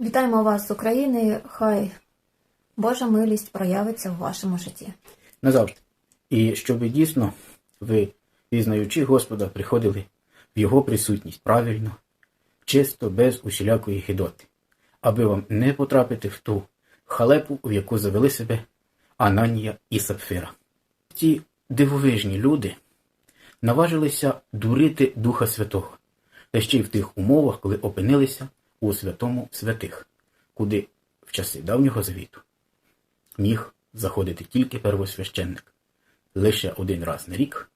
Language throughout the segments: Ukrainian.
Вітаємо вас з України. Хай Божа милість проявиться в вашому житті. назавжди. І щоб дійсно ви, пізнаючи Господа, приходили в Його присутність правильно, чисто, без усілякої гидоти, аби вам не потрапити в ту халепу, в яку завели себе Ананія і Сапфира. Ті дивовижні люди наважилися дурити Духа Святого, та ще й в тих умовах, коли опинилися у святому святих, куди в часи давнього завіту міг заходити тільки первосвященник лише один раз на рік,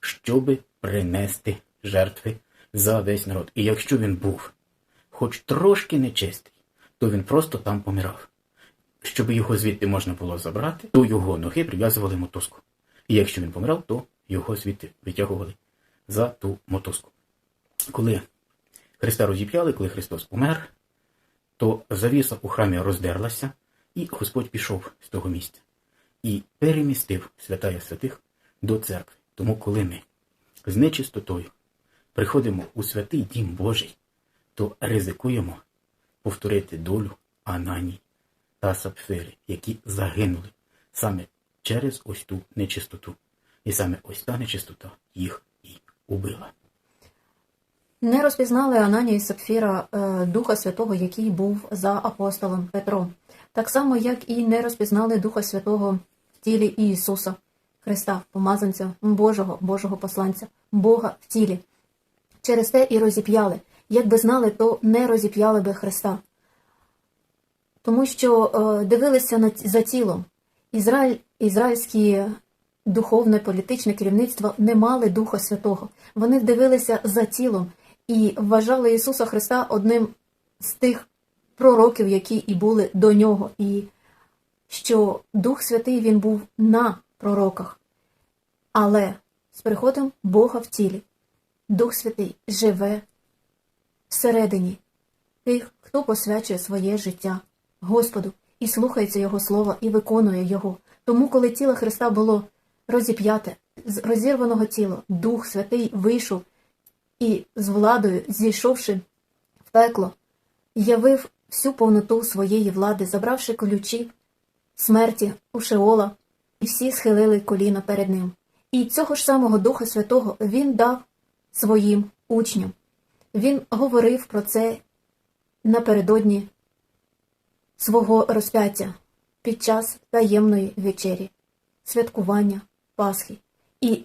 щоби принести жертви за весь народ. І якщо він був хоч трошки нечистий, то він просто там помирав. Щоб його звідти можна було забрати, то його ноги прив'язували мотузку. І якщо він помирав, то його звідти витягували за ту мотузку. Коли Христа розіп'яли, коли Христос помер, то завіса у храмі роздерлася, і Господь пішов з того місця і перемістив святая святих до церкви. Тому, коли ми з нечистотою приходимо у святий дім Божий, то ризикуємо повторити долю Ананії та Сапфири, які загинули саме через ось ту нечистоту. І саме ось та нечистота їх і убила. Не розпізнали Ананія і Сапфіра е, Духа Святого, який був за апостолом Петром. Так само, як і не розпізнали Духа Святого в тілі Ісуса Христа, помазанця Божого, Божого посланця, Бога в тілі. Через те і розіп'яли. Якби знали, то не розіп'яли би Христа. Тому що е, дивилися за тілом. Ізраїль, ізраїльські духовне політичне керівництво не мали Духа Святого. Вони дивилися за тілом і вважали Ісуса Христа одним з тих пророків, які і були до нього, і що Дух Святий він був на пророках. Але з приходом Бога в тілі Дух Святий живе всередині тих, хто посвячує своє життя Господу і слухається Його слова і виконує Його. Тому, коли тіло Христа було розіп'яте, з розірваного тіла, Дух Святий вийшов і з владою, зійшовши в пекло, явив всю повноту своєї влади, забравши ключі смерті у Шеола, і всі схилили коліна перед ним. І цього ж самого Духа Святого він дав своїм учням. Він говорив про це напередодні свого розп'яття під час таємної вечері, святкування Пасхи. І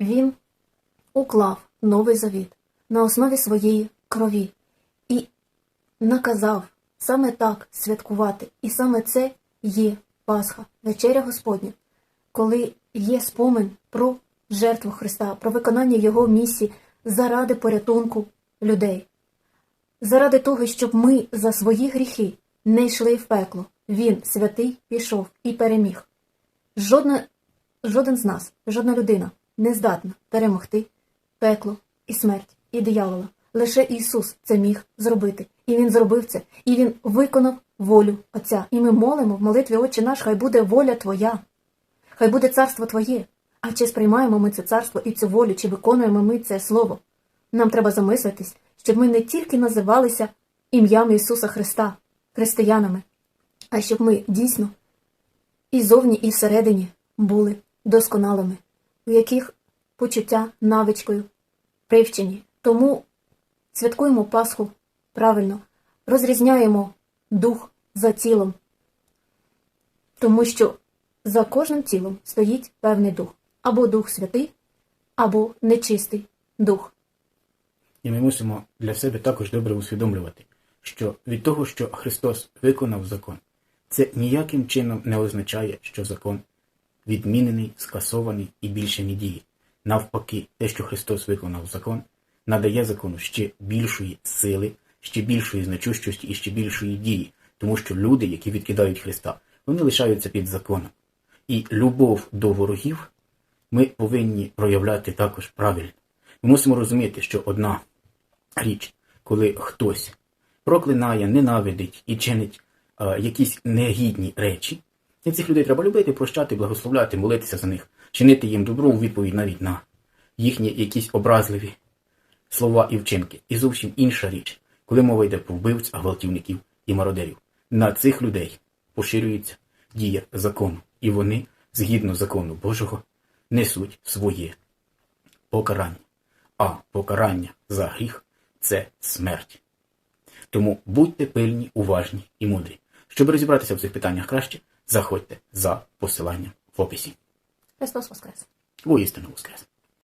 він уклав новий завіт на основі своєї крові і наказав саме так святкувати. І саме це є Пасха, вечеря Господня, коли є спомин про жертву Христа, про виконання Його місії заради порятунку людей. Заради того, щоб ми за свої гріхи не йшли в пекло. Він, святий, пішов і переміг. Жодна, жоден з нас, жодна людина не здатна перемогти пекло і смерть, і диявола. Лише Ісус це міг зробити. І Він зробив це, і Він виконав волю Отця. І ми молимо в молитві Отче наш, хай буде воля Твоя, хай буде царство Твоє. А чи сприймаємо ми це царство і цю волю, чи виконуємо ми це слово? Нам треба замислитись, щоб ми не тільки називалися ім'ям Ісуса Христа, християнами, а щоб ми дійсно і зовні, і всередині були досконалими, у яких почуття навичкою привчені. Тому святкуємо Пасху правильно, розрізняємо дух за тілом, тому що за кожним тілом стоїть певний дух, або Дух Святий, або нечистий дух. І ми мусимо для себе також добре усвідомлювати, що від того, що Христос виконав закон, це ніяким чином не означає, що закон відмінений, скасований і більше не діє. Навпаки, те, що Христос виконав закон, надає закону ще більшої сили, ще більшої значущості і ще більшої дії, тому що люди, які відкидають Христа, вони лишаються під законом. І любов до ворогів ми повинні проявляти також правильно. Ми мусимо розуміти, що одна річ, коли хтось проклинає, ненавидить і чинить е, якісь негідні речі, і цих людей треба любити, прощати, благословляти, молитися за них, чинити їм добро у відповідь навіть на їхні якісь образливі слова і вчинки. І зовсім інша річ, коли мова йде про вбивць, гвалтівників і мародерів. На цих людей поширюється дія закону, і вони, згідно закону Божого, несуть своє покарання. А покарання за гріх це смерть. Тому будьте пильні, уважні і мудрі. Щоб розібратися в цих питаннях краще, заходьте за посиланням в описі. Estos Oscars. Uy, esto no buscas.